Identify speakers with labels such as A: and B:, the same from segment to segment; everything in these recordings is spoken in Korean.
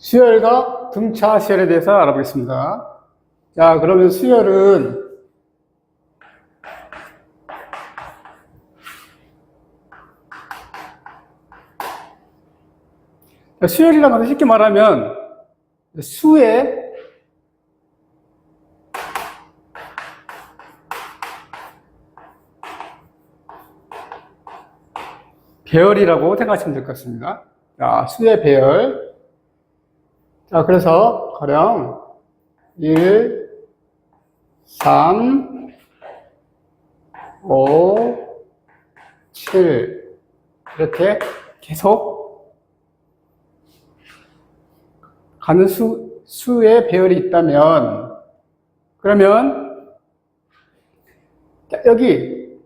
A: 수열과 등차 수열에 대해서 알아보겠습니다. 자, 그러면 수열은 자, 수열이라는 것은 쉽게 말하면 수의 배열이라고 생각하시면 될 것 같습니다. 자, 수의 배열. 자, 그래서 가령 1, 3, 5, 7 이렇게 계속 가는 수, 수의 배열이 있다면 그러면 자, 여기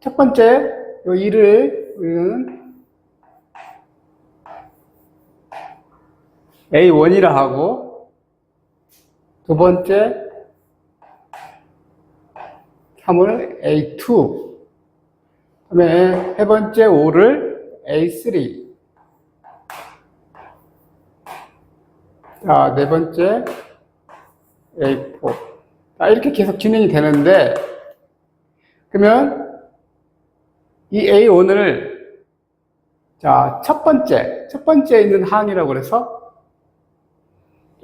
A: 첫 번째 요 1을 우리는 A1이라 하고 두 번째 3을 A2. 그다음에 세 번째 5를 A3. 자, 네 번째 A4. 자, 이렇게 계속 진행이 되는데 그러면 이 A1을 자, 첫 번째, 첫 번째에 있는 항이라고 그래서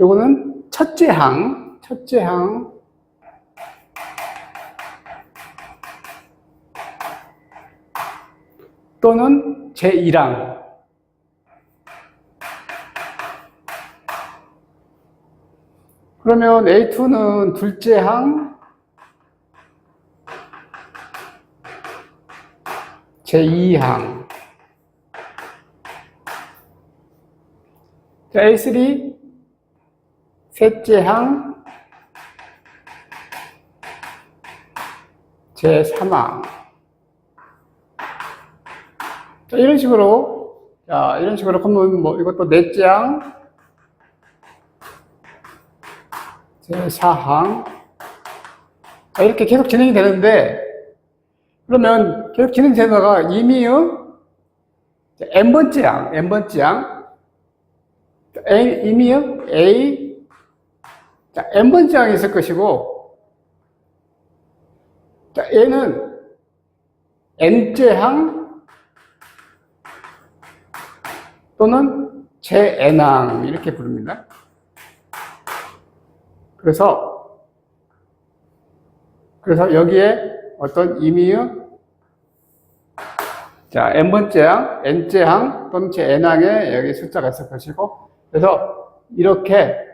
A: 요거는 첫째 항, 첫째 항. 또는 제1항. 그러면 A2는 둘째 항 제2항. 자, A3 셋째 항 제3항. 자, 이런 식으로 자, 이런 식으로 하면 뭐 이것도 넷째 항 제4항. 자, 이렇게 계속 진행이 되는데 그러면 계속 진행되다가 이미의 n번째 항, n번째 항. A, 이미의 A 자, n번째 항이 있을 것이고 자, 얘는 n째 항 또는 제n항 이렇게 부릅니다. 그래서 그래서 여기에 어떤 의미의 자 n번째 항, n째 항 또는 제 n항에 여기 숫자가 있을 것이고 그래서 이렇게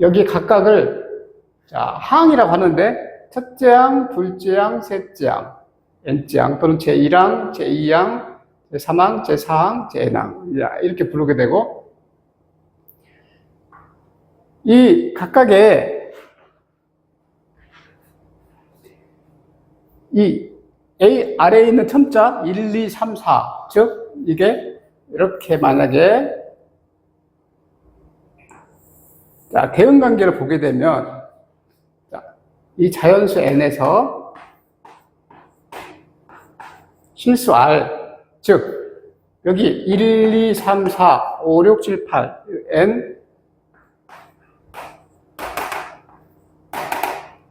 A: 여기 각각을 자 항이라고 하는데 첫째 항, 둘째 항, 셋째 항, n째 항 또는 제1항, 제2항, 제3항, 제4항, 제-n항. 이렇게 부르게 되고 이 각각의 이 A 아래에 있는 첨자 1, 2, 3, 4, 즉 이게 이렇게 만약에 자, 대응 관계를 보게 되면 자, 이 자연수 n에서 실수 r 즉 여기 1, 2, 3, 4, 5, 6, 7, 8 n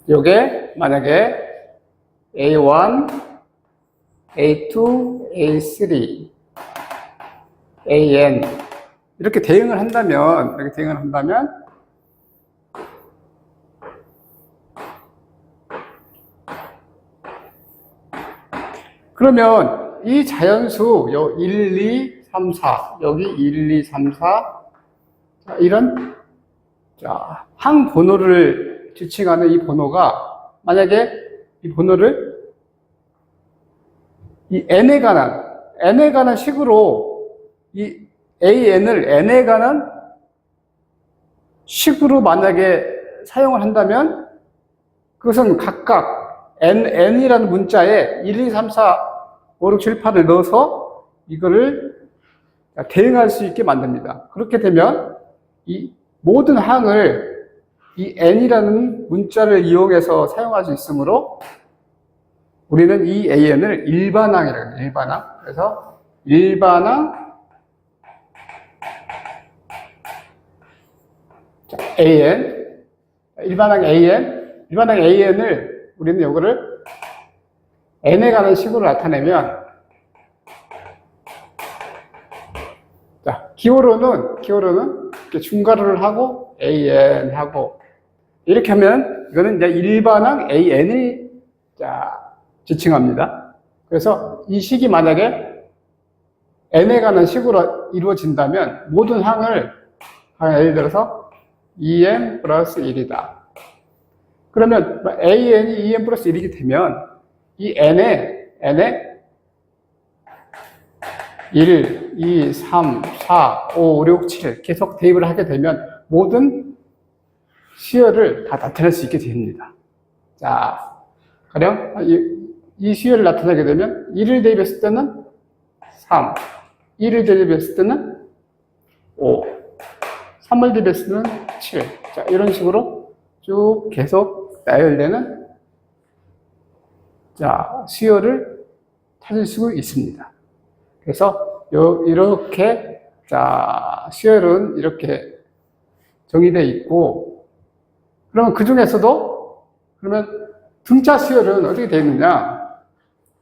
A: 요게 만약에 A1, A2, A3, AN 이렇게 대응을 한다면 이렇게 대응을 한다면 그러면 이 자연수 요 1, 2, 3, 4 여기 1, 2, 3, 4 자, 이런 자, 항 번호를 지칭하는 이 번호가 만약에 이 번호를 이 n에 관한 n에 관한 식으로 이 an을 n에 관한 식으로 만약에 사용을 한다면 그것은 각각 n, n이라는 문자에 1, 2, 3, 4, 5, 6, 7, 8을 넣어서 이거를 대응할 수 있게 만듭니다. 그렇게 되면 이 모든 항을 이 n이라는 문자를 이용해서 사용할 수 있으므로 우리는 이 an을 일반항이라고 해요. 일반항. 그래서 일반항 AN, 일반항 AN, 일반항 AN을 우리는 이거를 N에 가는 식으로 나타내면 자, 기호로는, 기호로는 이렇게 중괄호를 하고 AN 하고 이렇게 하면 이거는 이제 일반항 AN이 자, 지칭합니다. 그래서 이 식이 만약에 n에 관한 식으로 이루어진다면 모든 항을 아, 예를 들어서 2n 플러스 1이다. 그러면 an이 2n 플러스 1이게 되면 이 n에 n에 1, 2, 3, 4, 5, 6, 7 계속 대입을 하게 되면 모든 수열을 다 나타낼 수 있게 됩니다. 자, 가령 이, 이 수열을 나타내게 되면 1을 대입했을 때는 3, 1을 대입했을 때는 5, 3을 대입했을 때는 7. 자, 이런 식으로 쭉 계속 나열되는 자, 수열을 찾을 수 있습니다. 그래서 요, 이렇게 자, 수열은 이렇게 정의되어 있고 그러면 그 중에서도 그러면 등차 수열은 어떻게 되어 있느냐?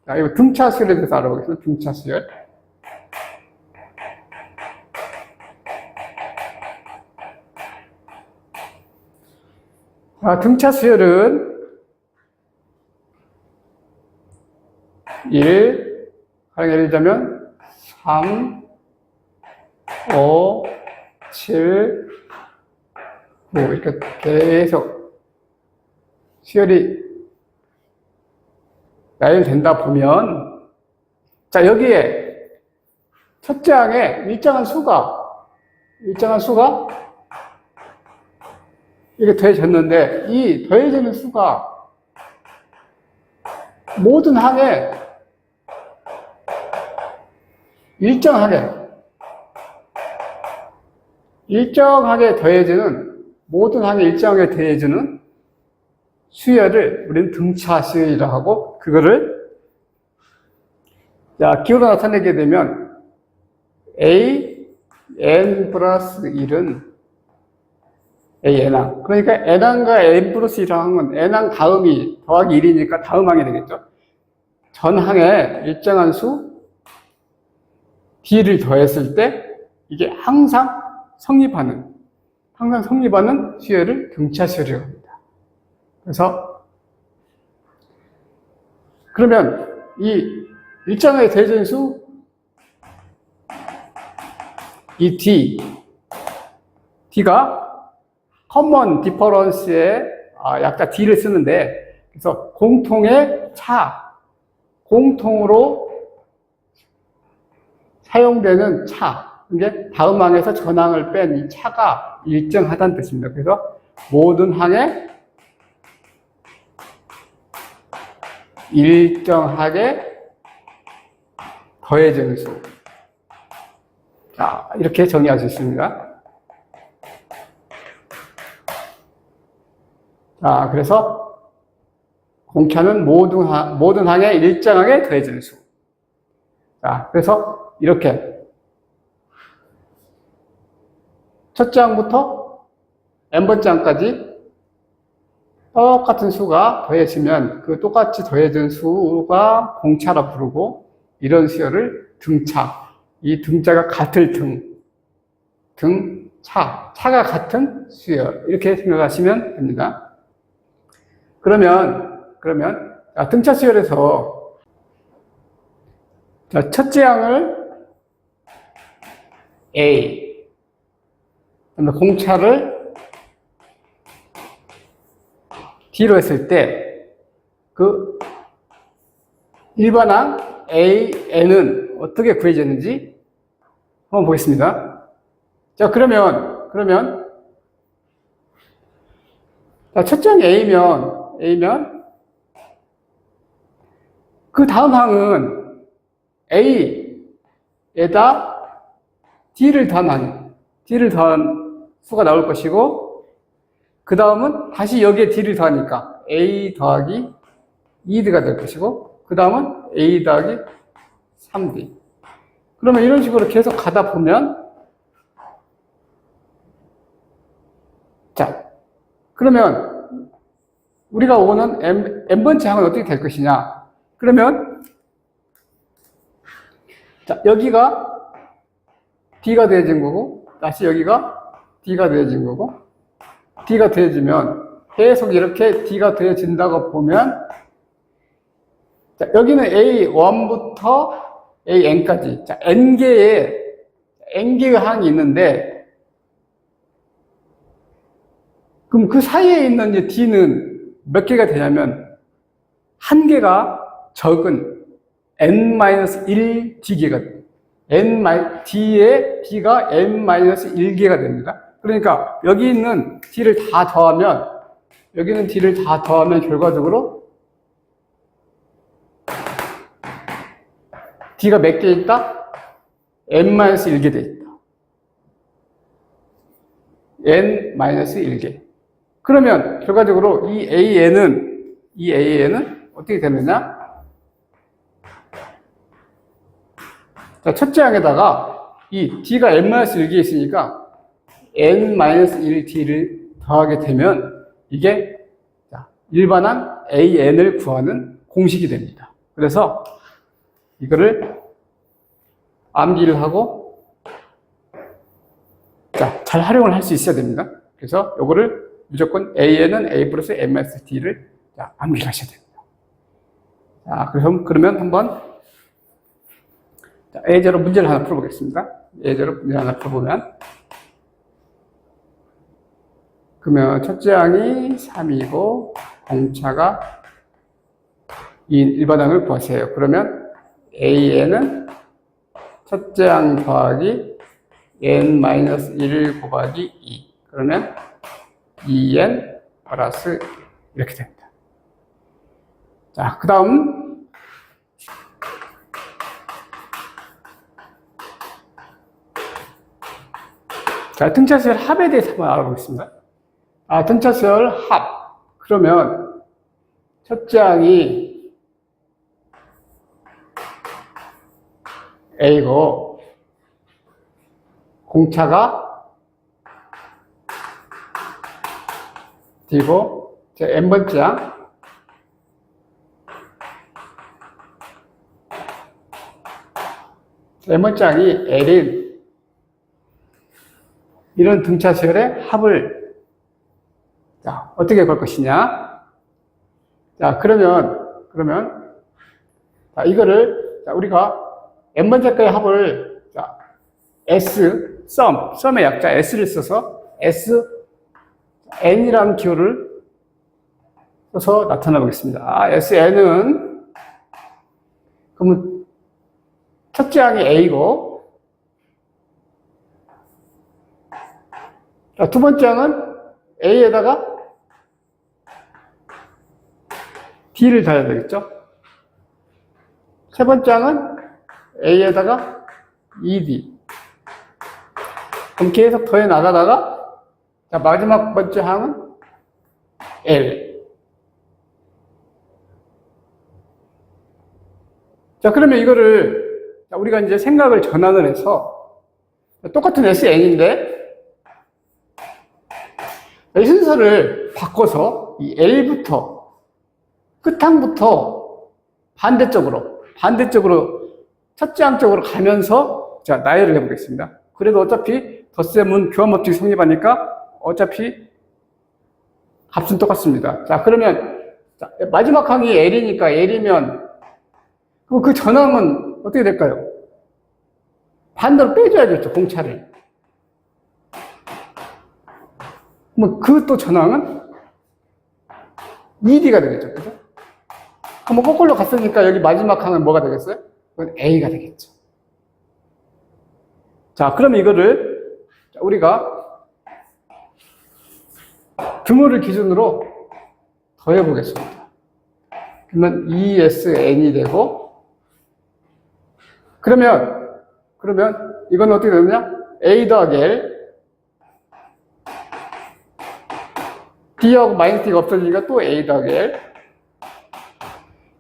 A: 자, 이거 등차 수열에 대해서 알아보겠습니다. 등차 수열. 자, 등차 수열은 1, 가령 예를 들자면 3, 5, 7, 9 이렇게 계속 수열이 나열된다 보면 자 여기에 첫째 항에 일정한 수가 일정한 수가 이게 더해졌는데 이 더해지는 수가 모든 항에 일정하게 일정하게 더해지는 모든 항에 일정하게 더해지는 수열을 우리는 등차 수열이라고 하고 그거를 자 기호로 나타내게 되면 a n 플러스 1은 a n항. 그러니까 n항과 n 플러스 1항은 n항 다음이 더하기 1이니까 다음 항이 되겠죠. 전 항에 일정한 수 d를 더했을 때 이게 항상 성립하는 항상 성립하는 수열을 등차 수열이라고 합니다. 그래서 그러면 이 일정의 대전수 이 d d가 커먼 디퍼런스의 아, 약자 d를 쓰는데 그래서 공통의 차 공통으로 사용되는 차 이게 다음 항에서 전항을 뺀 이 차가 일정하다는 뜻입니다. 그래서 모든 항에 일정하게 더해지는 수. 자, 이렇게 정의할 수 있습니다. 자, 그래서 공차는 모든, 항, 모든 항에 일정하게 더해지는 수. 자, 그래서 이렇게 첫째 항부터 n번째 항까지 똑같은 수가 더해지면 그 똑같이 더해진 수가 공차라 부르고 이런 수열을 등차. 이 등자가 같을 등, 등차, 차가 같은 수열 이렇게 생각하시면 됩니다. 그러면 그러면 자, 등차 수열에서 자, 첫째 항을 A, 그다음에 공차를 D로 했을 때 그 일반항 A, N은 어떻게 구해졌는지 한번 보겠습니다. 자, 그러면, 그러면, 자, 첫째 항이 A면, A면, 그 다음 항은 A에다 D를 더한, D를 더한 수가 나올 것이고, 그 다음은 다시 여기에 D를 더하니까 A 더하기 2D가 될 것이고, 그 다음은 A 더하기 3D. 그러면 이런 식으로 계속 가다 보면, 그러면 우리가 오는 n, n번째 항은 어떻게 될 것이냐? 그러면 자, 여기가 d가 되어진 거고 다시 여기가 d가 되어진 거고 d가 되어지면 계속 이렇게 d가 되어진다고 보면 자, 여기는 A1부터 AN까지. 자, n개의 n개의 항이 있는데 그럼 그 사이에 있는 이제 D는 몇 개가 되냐면 한 개가 적은 n-1 D개가 돼요. n D의 D가 n-1개가 됩니다. 그러니까 여기 있는 D를 다 더하면 여기는 D를 다 더하면 결과적으로 D가 몇 개 있다? n-1개 돼 있다. n-1개. 그러면 결과적으로 이 AN은 이 AN은 어떻게 되느냐? 자, 첫째 항에다가 이 D가 n-1개 있으니까 n-1D를 더하게 되면 이게 자, 일반한 AN을 구하는 공식이 됩니다. 그래서 이거를 암기를 하고 자, 잘 활용을 할 수 있어야 됩니다. 그래서 요거를 무조건 AN은 A 플러스 MSD를 자, 암기하셔야 됩니다. 자, 그럼, 그러면 한번 자, 예제로 문제를 하나 풀어보겠습니다. 예제로 문제 하나 풀어보면 그러면 첫째 항이 3이고 공차가 2인 일반항을 구하세요. 그러면 AN은 첫째 항 더하기 n-1 곱하기 2 그러면 2n 플러스 이렇게 됩니다. 자, 그 다음 자, 등차수열 합에 대해서 한번 알아보겠습니다. 아, 등차수열 합. 그러면 첫째 항이 A고 공차가 D고 제 N번째 항 N번째 항이 L인 이런 등차수열의 합을 자, 어떻게 걸 것이냐? 자, 그러면, 그러면, 자, 이거를, 자, 우리가 n번째 거의 합을, 자, S, sum, sum의 약자 S를 써서 S, N이라는 기호를 써서 나타내 보겠습니다. 아, SN은, 그러면, 첫째 항이 A고, 자, 두 번째 항은 A에다가 D를 달아야 되겠죠? 세 번째 항은 A에다가 ED. 그럼 계속 더해 나가다가, 자, 마지막 번째 항은 L. 자, 그러면 이거를, 자, 우리가 이제 생각을 전환을 해서, 똑같은 SN인데, 이 순서를 바꿔서 이 L부터 끝항부터 반대쪽으로 반대쪽으로 첫째 항 쪽으로 가면서 자 나열을 해보겠습니다. 그래도 어차피 덧셈은 교환법칙 성립하니까 어차피 값은 똑같습니다. 자 그러면 자, 마지막 항이 L이니까 L이면 그 전항은 어떻게 될까요? 반대로 빼줘야겠죠 공차를. 뭐, 그 또 전항은 ED가 되겠죠. 그죠? 한번 거꾸로 갔으니까 여기 마지막 항은 뭐가 되겠어요? 그건 A가 되겠죠. 자, 그럼 이거를 우리가 등호를 기준으로 더해 보겠습니다. 그러면 ESN이 되고, 그러면, 그러면 이건 어떻게 되느냐? A 더하기 L, D하고 마이너스 D가 없어지니까 또 A 더하기 L.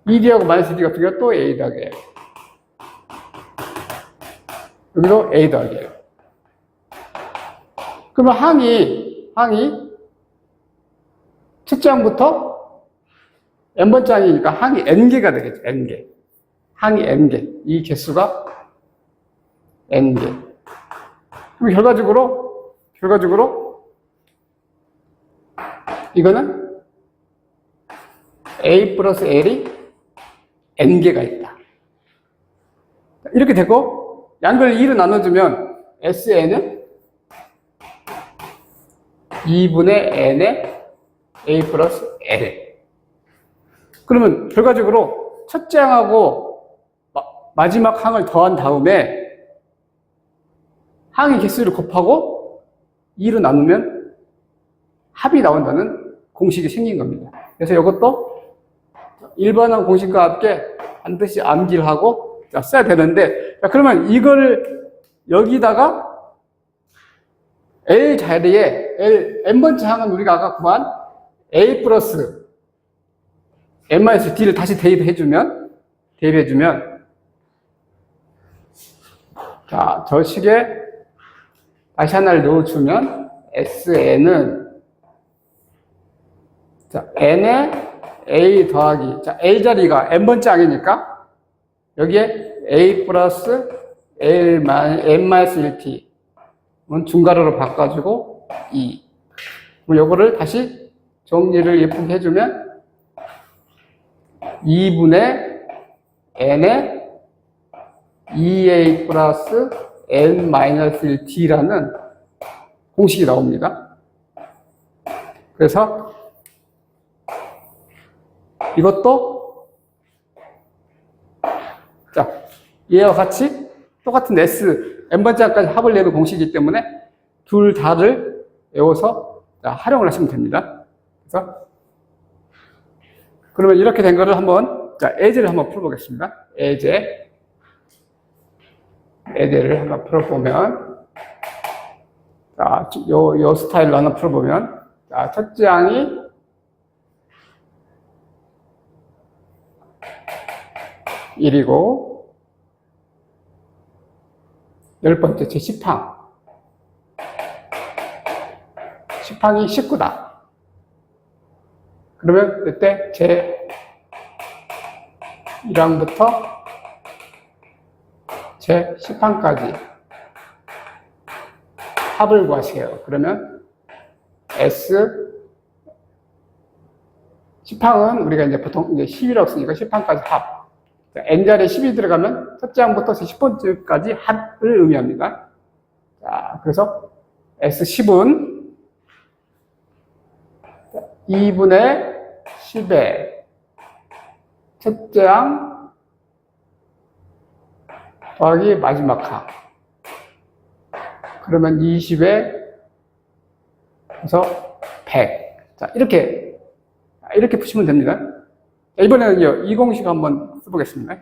A: ED하고 마이너스 D가 없으니까 또 A 더하기 L. 여기도 A 더하기 L. 그러면 항이, 항이 첫째 항부터 n번째 항이니까 항이 n개가 되겠죠. n개. 항이 n개. 이 개수가 n개. 그럼 결과적으로, 결과적으로, 이거는 a 플러스 l이 n개가 있다. 이렇게 되고, 양걸 2로 나눠주면 SN은 2분의 n의 a 플러스 l. 그러면 결과적으로 첫째 항하고 마- 마지막 항을 더한 다음에 항의 개수를 곱하고 2로 나누면 합이 나온다는 공식이 생긴 겁니다. 그래서 이것도 일반항 공식과 함께 반드시 암기를 하고 자, 써야 되는데 자, 그러면 이걸 여기다가 L 자리에 L, n번째 항은 우리가 아까 구한 A 플러스 n-d를 다시 대입해주면, 대입해주면, 자, 저 식에 다시 하나를 넣어주면, SN은, 자, n에 A 더하기, 자, A 자리가 n번째 항이니까, 여기에 A 플러스 L n-1t, 은 중괄호로 바꿔주고, 2. 그럼 요거를 다시 정리를 예쁘게 해주면 2분의 n의 2a 플러스 n-1t라는 공식이 나옵니다. 그래서 이것도 자 얘와 같이 똑같은 s n번째 항까지 합을 내는 공식이기 때문에 둘 다를 외워서 자, 활용을 하시면 됩니다. 그래서 그러면 이렇게 된 거를 한번 자 예제를 한번 풀어보겠습니다. 예제 예제를 한번 풀어보면 자, 요, 요 스타일로 하나 풀어보면 자, 첫째 항이 일이고 열 번째 제 10항 10항이 19다. 그러면 이때 제 1항부터 제 10항까지 합을 구하세요. 그러면 S 10항은 우리가 이제 보통 이제 10이라고 쓰니까 10항까지 합. N자리에 10이 들어가면 첫째 항부터 10번째까지 합을 의미합니다. 자, 그래서 S10은 2분의 10에 첫째 항 더하기 마지막 항. 그러면 20에 그래서 100. 자, 이렇게, 이렇게 푸시면 됩니다. 자, 이번에는요, 이 공식 한번 써보겠습니다.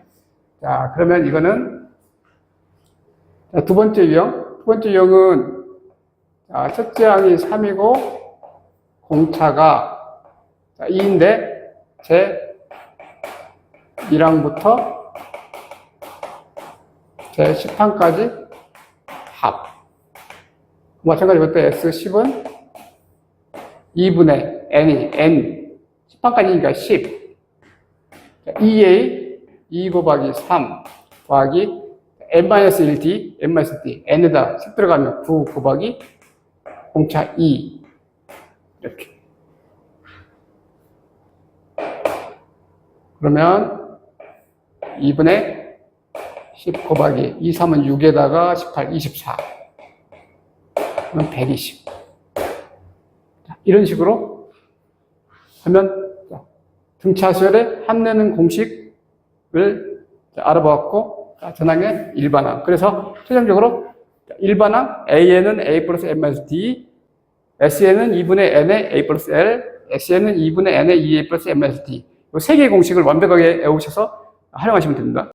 A: 자, 그러면 이거는 자, 두 번째 유형. 두 번째 유형은 자, 첫째 항이 3이고 공차가 자, 2인데 제 1항부터 제 10항까지 합. 마찬가지로 그때 S10은 2분의 n이 n 10항까지니까 10 2a 2 곱하기 3 더하기 n-1d n-d n에다 10 들어가면 9 곱하기 공차 2 이렇게. 그러면 2분의 10 곱하기 2, 3은 6에다가 18, 24 그러면 120 자, 이런 식으로 하면 자, 등차수열의 합내는 공식을 알아보았고 자, 전항의 일반항 그래서 최종적으로 일반항 AN은 A 플러스 M D SN은 2분의 N의 A 플러스 L SN은 2분의 N의 2A 플러스 M D 이 세 개의 공식을 완벽하게 외우셔서 활용하시면 됩니다.